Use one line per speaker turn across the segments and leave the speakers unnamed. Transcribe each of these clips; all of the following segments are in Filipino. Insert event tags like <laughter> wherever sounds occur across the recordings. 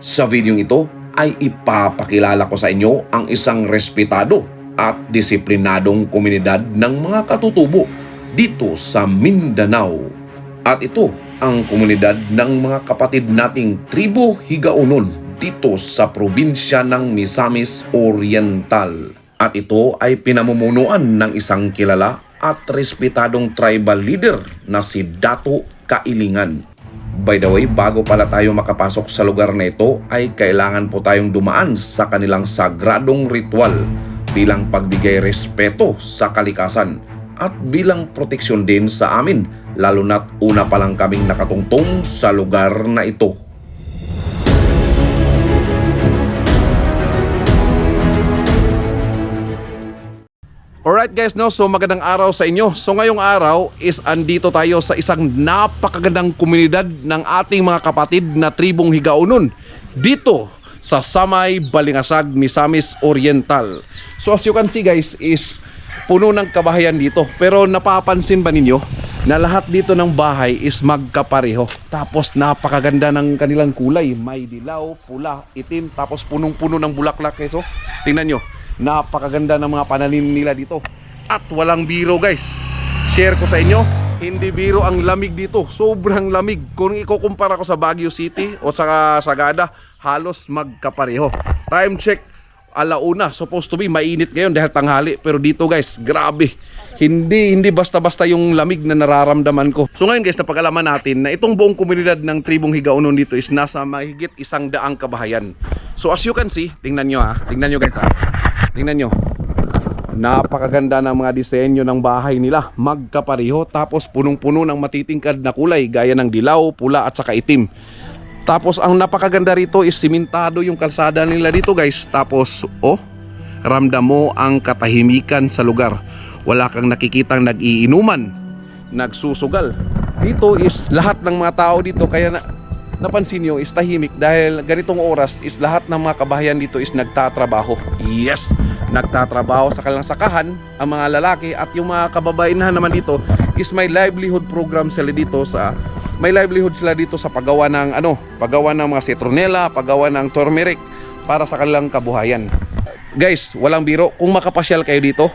Sa videong ito ay ipapakilala ko sa inyo ang isang respetado at disiplinadong komunidad ng mga katutubo dito sa Mindanao. At ito ang komunidad ng mga kapatid nating tribo Higaunon dito sa probinsya ng Misamis Oriental. At ito ay pinamumunuan ng isang kilala at respetadong tribal leader na si Dato Kailingan. By the way, bago pala tayo makapasok sa lugar na ito, ay kailangan po tayong dumaan sa kanilang sagradong ritual bilang pagbigay respeto sa kalikasan at bilang proteksyon din sa amin, lalo na't una pa lang kaming nakatungtong sa lugar na ito. Alright guys, no? so magandang araw sa inyo. So ngayong araw is andito tayo sa isang napakagandang komunidad ng ating mga kapatid na tribong Higaunon dito sa Samay, Balingasag, Misamis Oriental. So as you can see guys is puno ng kabahayan dito. Pero napapansin ba ninyo na lahat dito ng bahay is magkapareho. Tapos napakaganda ng kanilang kulay. May dilaw, pula, itim, tapos punong-puno ng bulaklak. Eh. So, tingnan nyo, napakaganda ng mga pananim nila dito. At walang biro guys. Share ko sa inyo, hindi biro ang lamig dito. Sobrang lamig. Kung ikukumpara ko sa Baguio City o sa Sagada, halos magkapareho. Time check, alauna. Supposed to be mainit ngayon dahil tanghali. Pero dito guys, grabe. Hindi hindi basta-basta yung lamig na nararamdaman ko. So ngayon guys, napag-alaman natin na itong buong komunidad ng tribong Higaunon dito is nasa mahigit isang daang kabahayan. So as you can see, tingnan nyo ha. Tingnan nyo guys ha. Tingnan nyo. Napakaganda ng mga disenyo ng bahay nila. Magkapareho tapos punong-puno ng matitingkad na kulay gaya ng dilaw, pula at saka itim. Tapos ang napakaganda rito is simentado yung kalsada nila dito guys. Tapos oh, ramdam mo ang katahimikan sa lugar. Wala kang nakikitang nag-iinuman, nagsusugal. Dito is lahat ng mga tao dito kaya na, napansin nyo is tahimik dahil ganitong oras is lahat ng mga kabahayan dito is nagtatrabaho. Yes, nagtatrabaho sa kanilang sakahan ang mga lalaki at yung mga kababainahan naman dito is may livelihood program sila dito sa may livelihood sila dito sa paggawa ng ano, paggawa ng mga citronella, paggawa ng turmeric para sa kanilang kabuhayan. Guys, walang biro kung makapasyal kayo dito,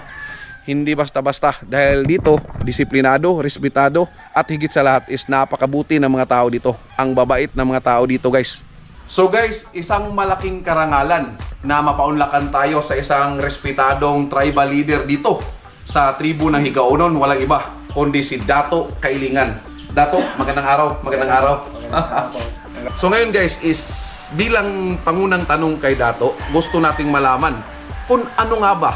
hindi basta-basta dahil dito disiplinado, respetado at higit sa lahat is napakabuti ng mga tao dito. Ang babait ng mga tao dito, guys. So guys, isang malaking karangalan na mapaunlakan tayo sa isang respetadong tribal leader dito sa tribu ng Higaunon, walang iba kundi si Dato Kailingan. Dato, magandang araw, magandang araw. <laughs> so ngayon guys is bilang pangunang tanong kay Dato, gusto nating malaman kung ano nga ba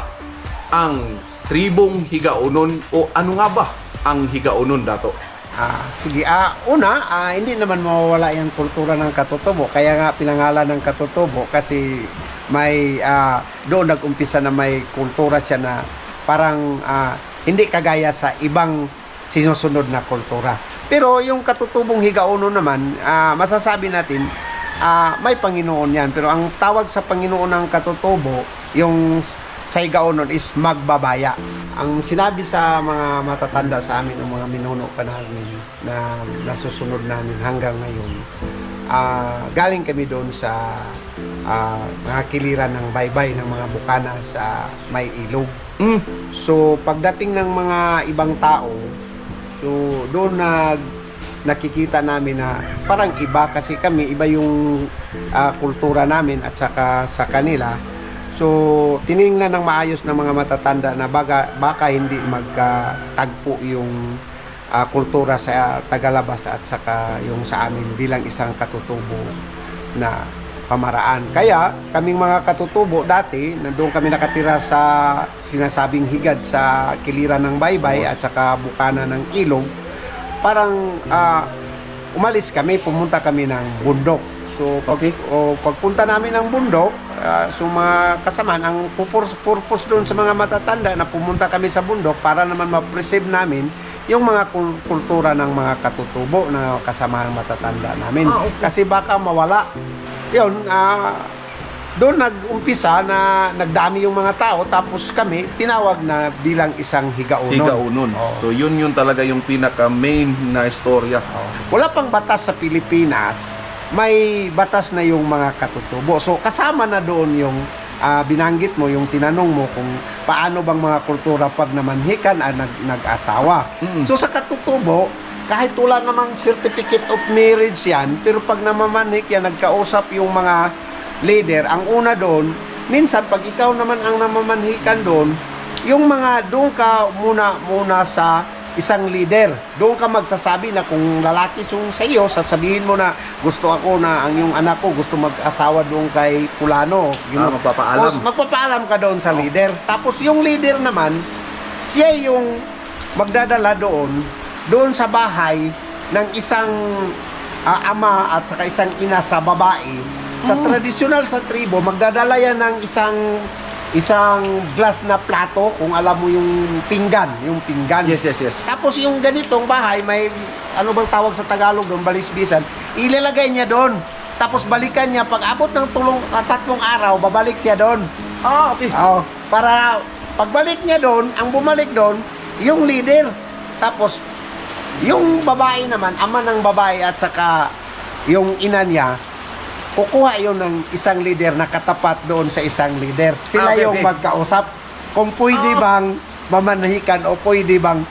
ang tribong Higaunon o ano nga ba ang Higaunon Dato?
Ah, sige. Ah, una, ah, hindi naman mawawala yung kultura ng katutubo. Kaya nga pinangalan ng katutubo kasi may ah, doon nag-umpisa na may kultura siya na parang ah, hindi kagaya sa ibang sinusunod na kultura. Pero yung katutubong higauno naman, ah, masasabi natin ah, may Panginoon yan. Pero ang tawag sa Panginoon ng katutubo, yung sa higaunon is magbabaya. Ang sinabi sa mga matatanda sa amin, o mga minuno pa namin na nasusunod namin hanggang ngayon, ah, galing kami doon sa ah, mga kiliran ng baybay ng mga bukana sa may ilog.
Mm.
So, pagdating ng mga ibang tao, so doon nag nakikita namin na parang iba kasi kami iba yung ah, kultura namin at saka sa kanila. So, tiningnan ng maayos ng mga matatanda na baka, baka hindi magkatagpo yung ah, kultura sa Tagalabas at saka yung sa amin bilang isang katutubo na pamaraan. Kaya, kaming mga katutubo dati, nandun kami nakatira sa sinasabing higad sa kiliran ng baybay at saka bukana ng ilog, parang ah, umalis kami, pumunta kami ng bundok. So, pag,
Okay.
o, pagpunta namin ng bundok, ah, so mga kasamaan, ang purpose, purpose doon sa mga matatanda na pumunta kami sa bundok para naman ma-preserve namin yung mga kul- kultura ng mga katutubo na kasama ng matatanda namin.
Ah, okay.
Kasi baka mawala. Yun, ah, doon nag-umpisa na nagdami yung mga tao tapos kami tinawag na bilang isang higaunon.
Higaunon.
Oo.
So yun yun talaga yung pinaka main na istorya.
Wala pang batas sa Pilipinas may batas na yung mga katutubo. So kasama na doon yung ah, binanggit mo, yung tinanong mo kung paano bang mga kultura pag namanhikan at nag, nag-asawa.
Mm-mm.
So sa katutubo, kahit wala namang certificate of marriage yan, pero pag namamanhik yan, nagkausap yung mga leader, ang una doon, minsan pag ikaw naman ang namamanhikan doon, yung mga doon ka muna muna sa isang leader. Doon ka magsasabi na kung lalaki yung sa iyo, sasabihin mo na gusto ako na ang yung anak ko gusto mag-asawa doon kay Pulano.
Ah, magpapaalam.
O, magpapaalam ka doon sa leader. Tapos yung leader naman, siya yung magdadala doon, doon sa bahay ng isang ah, ama at saka isang ina sa babae. Sa
Mm.
tradisyonal sa tribo, magdadala yan ng isang isang glass na plato, kung alam mo yung pinggan, yung pinggan.
Yes, yes, yes.
Tapos yung ganitong bahay, may ano bang tawag sa Tagalog doon, balisbisan, ilalagay niya doon. Tapos balikan niya, pag abot ng tulong, ah, tatlong araw, babalik siya doon.
Ah, okay.
Oo, para pagbalik niya doon, ang bumalik doon, yung leader. Tapos, yung babae naman, ama ng babae at saka yung ina niya, kukuha yun ng isang leader na katapat doon sa isang leader. Sila
Ah, okay,
yung
okay.
magkausap kung pwede
Ah.
bang mamanahikan o pwede bang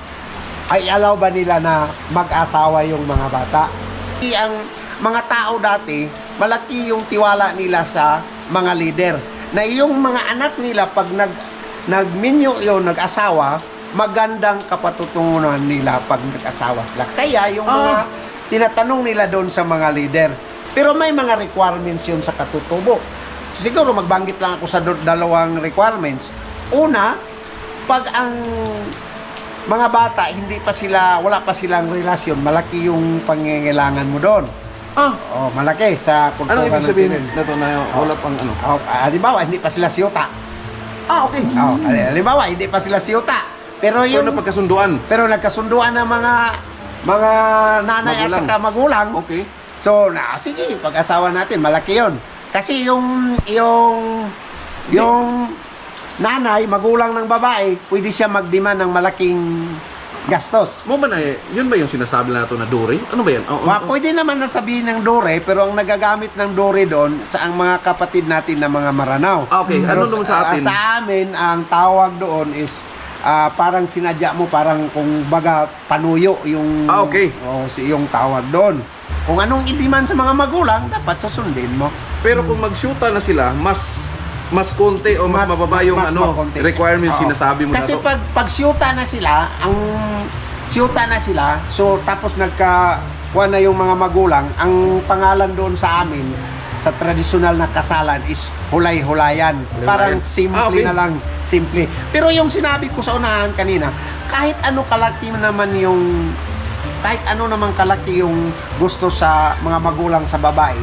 ay allow ba nila na mag-asawa yung mga bata. Ang mga tao dati, malaki yung tiwala nila sa mga leader. Na yung mga anak nila pag nag nagminyo yun, nag-asawa, magandang kapatutungunan nila pag nag-asawa sila. Kaya yung mga
Ah.
tinatanong nila doon sa mga leader. Pero may mga requirements yun sa katutubo. Siguro magbanggit lang ako sa dalawang requirements. Una, pag ang mga bata hindi pa sila wala pa silang relasyon, malaki yung pangangailangan mo doon.
Ah,
Oh, malaki sa kultura
ano ibig sabihin
Pinoy.
na to na wala pang ano?
Oh, ah, halimbawa, hindi pa sila siyota.
Ah, okay.
Oh, halimbawa, hindi pa sila siyota. Pero
Pero
yung
na pagkasunduan.
pero nagkasunduan ng mga mga nanay
Magulang.
at saka magulang.
Okay.
So, na sige, pag-asawa natin, malaki 'yon. Kasi yung yung yung nanay, magulang ng babae, pwede siya mag-demand ng malaking gastos.
Mo ba na eh, yun ba yung sinasabi na to na duri? Ano ba yan? Oh,
Wa, pwede naman na sabihin ng dore, pero ang nagagamit ng dore doon sa ang mga kapatid natin na mga maranaw.
Ah, okay. Ano
Pero
naman sa atin?
ah, sa amin, ang tawag doon is ah, parang sinadya mo, parang kung baga panuyo yung,
Ah, okay.
o, si- yung tawag doon. Kung anong idiman sa mga magulang, dapat susundin mo.
Pero kung mag-shoota na sila, mas mas konti o mas, mababa yung
mas
ano
makonti.
requirements
Oo.
sinasabi mo
Kasi
na to.
pag pag siyuta na sila, ang siyuta na sila, so tapos nagka kuha na yung mga magulang, ang pangalan doon sa amin sa tradisyonal na kasalan is hulay-hulayan. Parang simple
Ah, okay.
na lang, simple. Pero yung sinabi ko sa unahan kanina, kahit ano kalaki naman yung kahit ano naman kalaki yung gusto sa mga magulang sa babae,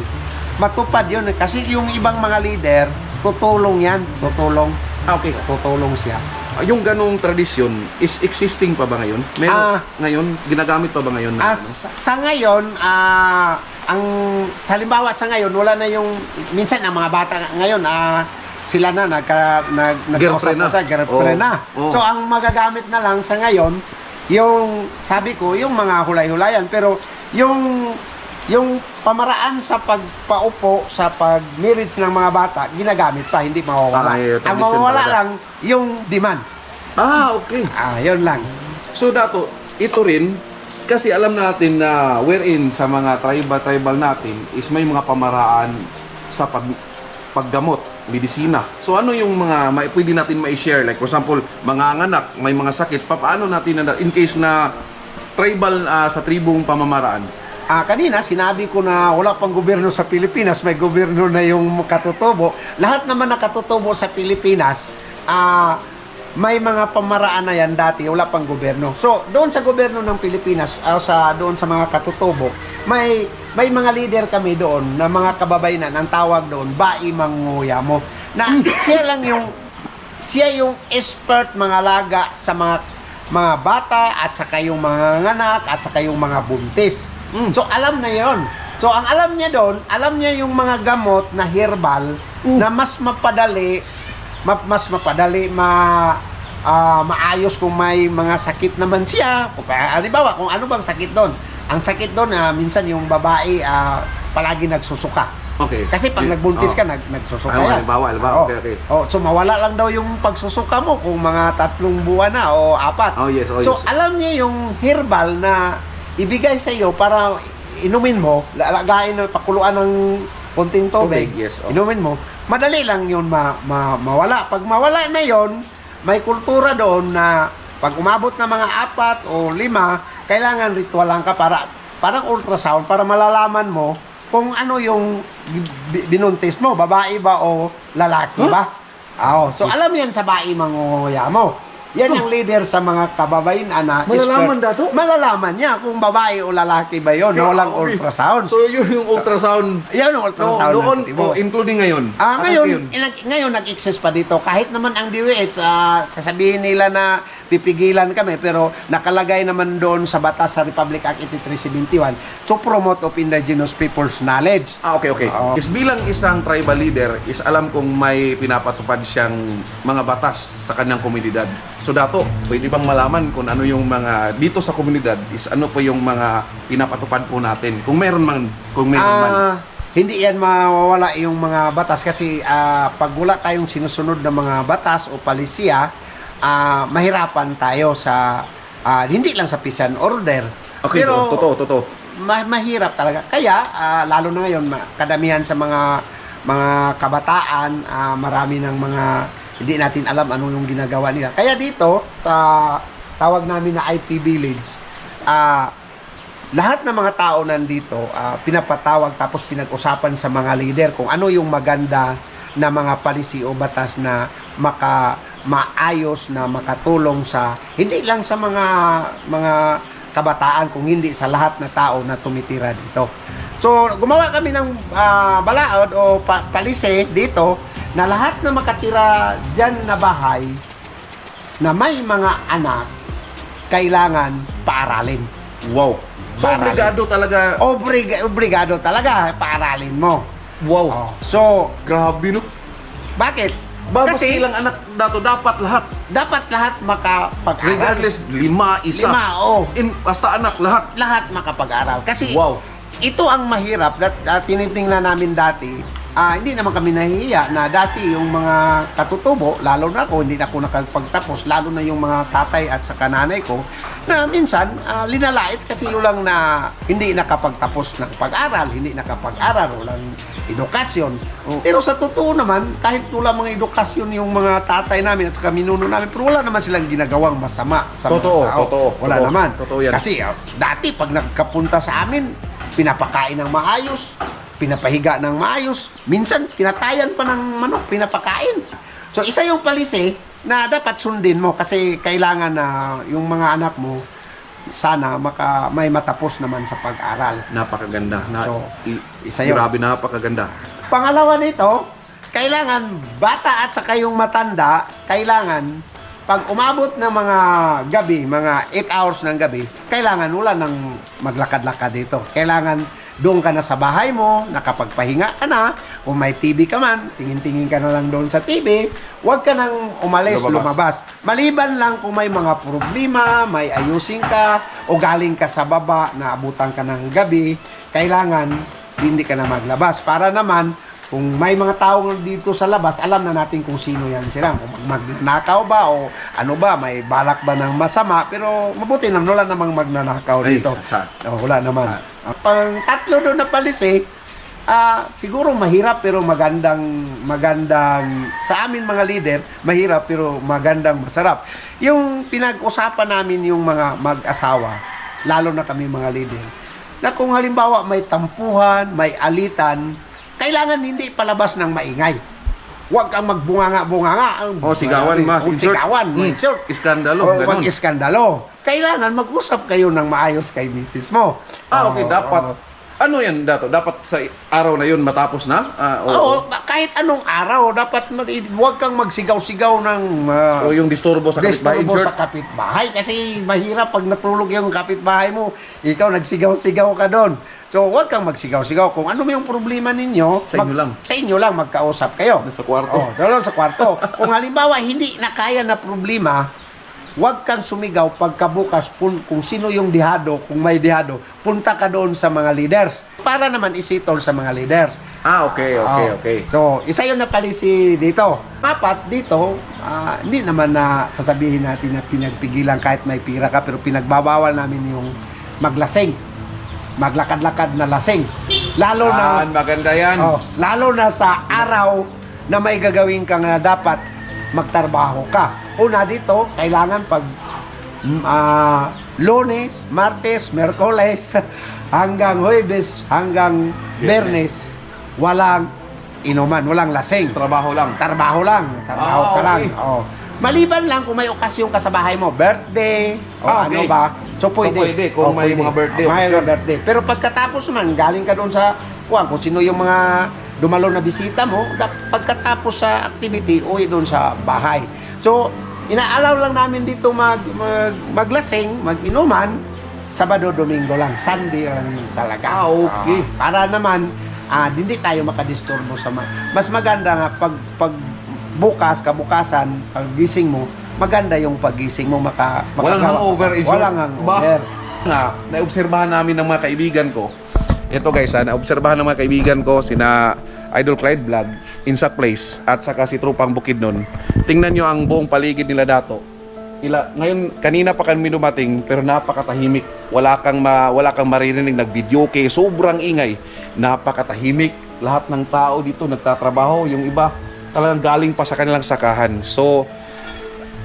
matupad yun. Kasi yung ibang mga leader, tutulong yan, tutulong
Ah, okay.
tutulong siya.
Ah, Yung ganong tradisyon is existing pa ba ngayon? Meron
Ah.
ngayon ginamit pa ba ngayon na? ano?
As sa ngayon, ah ang sa halimbawa sa ngayon wala na yung minsan ang mga bata ngayon ah sila na nagka nag nagkausap
na.
sa girlfriend
Oo.
na.
Oo.
So ang magagamit na lang sa ngayon yung sabi ko yung mga hulay-hulayan pero yung yung pamaraan sa pagpaupo sa pag-marriage ng mga bata ginagamit pa hindi mawawala.
Ah, eh,
ang mawawala lang yung demand.
Ah, okay.
Ah, yun lang.
So dato, ito rin kasi alam natin na wherein sa mga tribal-tribal natin is may mga pamaraan sa pag paggamot, medisina. So ano yung mga may, pwede natin ma-share? Like for example, mga anak, may mga sakit, pa- paano natin na in case na tribal ah, sa tribong pamamaraan?
Ah, kanina sinabi ko na wala pang gobyerno sa Pilipinas, may gobyerno na yung katutubo. Lahat naman na katutubo sa Pilipinas, ah may mga pamaraan na yan dati, wala pang gobyerno. So, doon sa gobyerno ng Pilipinas, ah, sa doon sa mga katutubo, may may mga leader kami doon na mga kababayanan, ang tawag doon, bai manguya mo. Na siya lang yung siya yung expert mga laga sa mga mga bata at saka yung mga nganak at saka yung mga buntis.
Mm.
So alam na 'yon. So ang alam niya doon, alam niya yung mga gamot na herbal na mas mapadali ma- mas mapadali ma ah, maayos kung may mga sakit naman siya. Kung, halimbawa, kung ano bang sakit doon. Ang sakit doon, ah, minsan yung babae, ah, palagi nagsusuka.
Okay.
Kasi pag nagbuntis
oh.
ka, nag, nagsusuka
Ano,
yan.
halimbawa, halimbawa,
Oo.
okay, okay.
Oh, so mawala lang daw yung pagsusuka mo kung mga tatlong buwan na o apat.
Oh, yes, oh,
so
yes.
alam niya yung herbal na ibigay sa iyo para inumin mo, lalagain mo, pakuluan ng konting tubig,
Tubig, yes, oh.
inumin mo, madali lang yun ma, ma- mawala. Pag mawala na yon, may kultura doon na pag umabot na mga apat o lima, kailangan ritualan ka para parang ultrasound para malalaman mo kung ano yung bi- binuntis mo, babae ba o lalaki
Huh?
ba? Oh. So alam yan sa bae mangunguya mo. Yan ang leader sa mga kababain ana.
Malalaman dato?
Malalaman niya kung babae o lalaki ba yon.
Grabe.
Walang ultrasound.
So yun yung ultrasound.
yan
No,
ultrasound.
noon,
ng tibo.
oh, including ngayon.
Ah,
Ano
ngayon,
yun?
ngayon nag-exist pa dito. Kahit naman ang DWH, ah, sasabihin nila na pipigilan kami, pero nakalagay naman doon sa batas sa Republic Act 8371 to promote of indigenous people's knowledge.
Ah, okay, okay.
Oo.
Is bilang isang tribal leader, is alam kong may pinapatupad siyang mga batas sa kanyang komunidad. So dato, pwede bang malaman kung ano yung mga dito sa komunidad is ano po yung mga pinapatupad po natin? Kung meron man, kung meron man.
Ah, hindi yan mawawala yung mga batas kasi ah, pag wala tayong sinusunod ng mga batas o palisiya, ah, mahirapan tayo sa ah, hindi lang sa and order.
Okay,
pero
totoo, totoo.
ma- mahirap talaga. Kaya ah, lalo na ngayon kadamihan sa mga mga kabataan, ah, marami ng mga hindi natin alam ano yung ginagawa nila. Kaya dito sa tawag namin na IP Village, ah lahat ng mga tao nandito ah, pinapatawag tapos pinag-usapan sa mga leader kung ano yung maganda na mga policy o batas na maka maayos na makatulong sa hindi lang sa mga mga kabataan kung hindi sa lahat na tao na tumitira dito. So gumawa kami ng ah, balaod o pa- palise dito na lahat na makatira diyan na bahay na may mga anak kailangan paaralin.
Wow. So,
Parang-
obligado talaga.
Obrig- obligado talaga, paaralin mo.
Wow.
Oh. So,
Grabe, no?
bakit?
Bakit
Kasi
ilang anak dato dapat lahat?
dapat lahat makapag-aral.
Regardless, lima, isa.
Lima, oh.
In, basta anak, lahat.
Lahat makapag-aral. Kasi
Wow.
ito ang mahirap that uh, tinitingnan namin dati. Ah, hindi naman kami nahihiya na dati yung mga katutubo, lalo na ako, hindi na ako nakapagtapos, lalo na yung mga tatay at sa kananay ko, na minsan ah, linalait kasi yung lang na hindi nakapagtapos ng pag-aral, hindi nakapag-aral, walang edukasyon.
Oh.
Pero sa totoo naman, kahit wala mga edukasyon yung mga tatay namin at saka minuno namin, pero wala naman silang ginagawang masama sa
Totoo,
mga tao.
totoo,
Wala
totoo.
naman.
Totoo yan.
Kasi ah, dati pag nagkapunta sa amin, pinapakain ng maayos, pinapahiga ng maayos, minsan tinatayan pa ng manok, pinapakain. So isa yung palisi na dapat sundin mo kasi kailangan na yung mga anak mo sana maka, may matapos naman sa pag-aral.
Napakaganda. Na,
So, isa yun.
Grabe, napakaganda.
Pangalawa nito, kailangan bata at saka yung matanda, kailangan pag umabot ng mga gabi, mga 8 hours ng gabi, kailangan wala nang maglakad-lakad dito. Kailangan doon ka na sa bahay mo, nakapagpahinga ka na, kung may TV ka man, tingin-tingin ka na lang doon sa TV, huwag ka nang umalis,
Lumabas.
lumabas. Maliban lang kung may mga problema, may ayusin ka, o galing ka sa baba, naabutan ka ng gabi, kailangan hindi ka na maglabas. Para naman, kung may mga tao dito sa labas, alam na natin kung sino yan sila. Kung magnanakaw ba o ano ba, may balak ba ng masama. Pero mabuti naman, wala namang magnanakaw
Ay,
dito.
sa-
Oh, wala naman. Ang pang tatlo doon na palis eh, ah, siguro mahirap pero magandang, magandang, sa amin mga leader, mahirap pero magandang masarap. Yung pinag-usapan namin yung mga mag-asawa, lalo na kami mga leader, na kung halimbawa may tampuhan, may alitan, kailangan hindi palabas ng maingay. Huwag kang magbunganga-bunganga.
O, sigawan, mas.
O,
Insert.
sigawan,
Mm.
insert.
Iskandalo,
O,
ganun.
wag iskandalo. Kailangan mag-usap kayo ng maayos kay misis mo.
Ah, okay, dapat.
Oo.
Ano yan, dato? Dapat sa araw na yun matapos na? Ah,
Oo, ba- kahit anong araw, dapat mag- huwag kang magsigaw-sigaw ng uh,
o yung disturbo sa kapitbahay
disturbo sa kapitbahay. Kasi mahirap pag natulog yung kapitbahay mo, ikaw nagsigaw-sigaw ka doon. So, huwag kang magsigaw-sigaw. Kung ano yung problema ninyo,
Sa inyo lang.
Sa inyo lang, magkausap kayo.
Sa kwarto.
Oh, doon sa kwarto. <laughs> Kung halimbawa, hindi na kaya na problema, huwag kang sumigaw pagkabukas pun, kung sino yung dihado, kung may dihado, punta ka doon sa mga leaders para naman isitol sa mga leaders.
Ah, okay, okay,
Oh.
okay.
So, isa yun na palisi dito. Apat, dito, ah, hindi naman na sasabihin natin na pinagpigilan kahit may pira ka, pero pinagbabawal namin yung maglasing. Maglakad-lakad na lasing. Lalo na,
Ah, maganda yan.
oh, lalo na sa araw na may gagawin kang na dapat magtrabaho ka. Una dito, kailangan pag ah, lunes, martes, merkoles, <laughs> hanggang huwebes, hanggang bernes, walang inuman, walang lasing.
Trabaho lang.
Trabaho lang. Trabaho
Ah,
ka lang.
okay.
Oh. Maliban lang kung may okasyon ka sa bahay mo, birthday, o
Ah,
ano
okay.
ba. So, pwede.
So, pwede kung may mga birthday
Oh, may mga birthday. Pero pagkatapos man, galing ka doon sa, kuwan, kung sino yung mga dumalo na bisita mo, pagkatapos sa activity, uwi doon sa bahay. So, inaalaw lang namin dito mag, mag, maglasing, mag-inuman, Sabado, Domingo lang. Sunday lang talaga.
Ah, okay.
Ah, para naman, ah, hindi tayo makadisturbo sa ma- Mas maganda nga pag pag bukas, kabukasan, pag gising mo, maganda yung pagising mo maka
Walang
makagawa-
hangover. in short.
Walang hangover.
Ba? Nga, naobserbahan namin ng mga kaibigan ko. Ito guys, ha, naobserbahan ng mga kaibigan ko sina Idol Clyde Vlog, Insa Place, at saka si Trupang Bukidnon. Tingnan nyo ang buong paligid nila dato. Ila, ngayon, kanina pa kami dumating, pero napakatahimik. Wala kang, ma, wala kang maririnig, nag-video kay sobrang ingay. Napakatahimik. Lahat ng tao dito nagtatrabaho. Yung iba, talagang galing pa sa kanilang sakahan. So,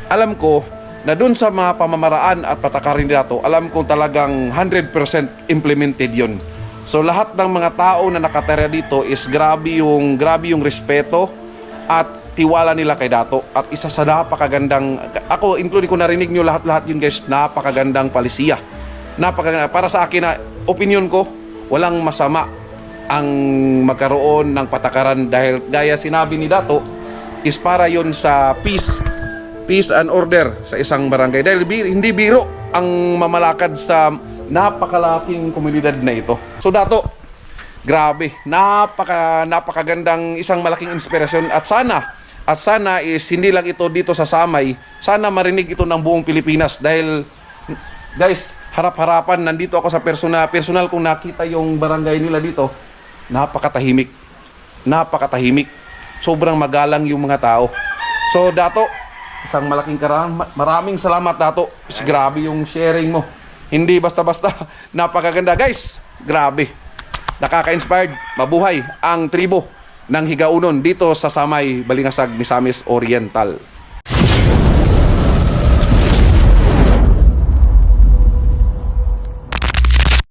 alam ko na dun sa mga pamamaraan at patakarin dato, alam ko talagang 100% implemented yon. So lahat ng mga tao na nakatira dito is grabe yung grabe yung respeto at tiwala nila kay Dato. At isa sa napakagandang ako including ko narinig nyo lahat-lahat yun guys napakagandang palisiya. Napakaganda. Para sa akin na opinion ko walang masama ang magkaroon ng patakaran dahil gaya sinabi ni Dato is para yon sa peace peace and order sa isang barangay. Dahil hindi biro ang mamalakad sa napakalaking komunidad na ito. So dato, grabe, napaka napakagandang isang malaking inspirasyon at sana at sana is hindi lang ito dito sa Samay, sana marinig ito ng buong Pilipinas dahil guys, harap-harapan nandito ako sa personal personal kung nakita yung barangay nila dito, napakatahimik. Napakatahimik. Sobrang magalang yung mga tao. So dato, isang malaking karangan. Ma- Maraming salamat dato. Is grabe yung sharing mo. Hindi basta-basta. Napakaganda guys. Grabe. Nakaka-inspired. Mabuhay ang tribo ng Higaunon dito sa Samay, Balingasag, Misamis Oriental.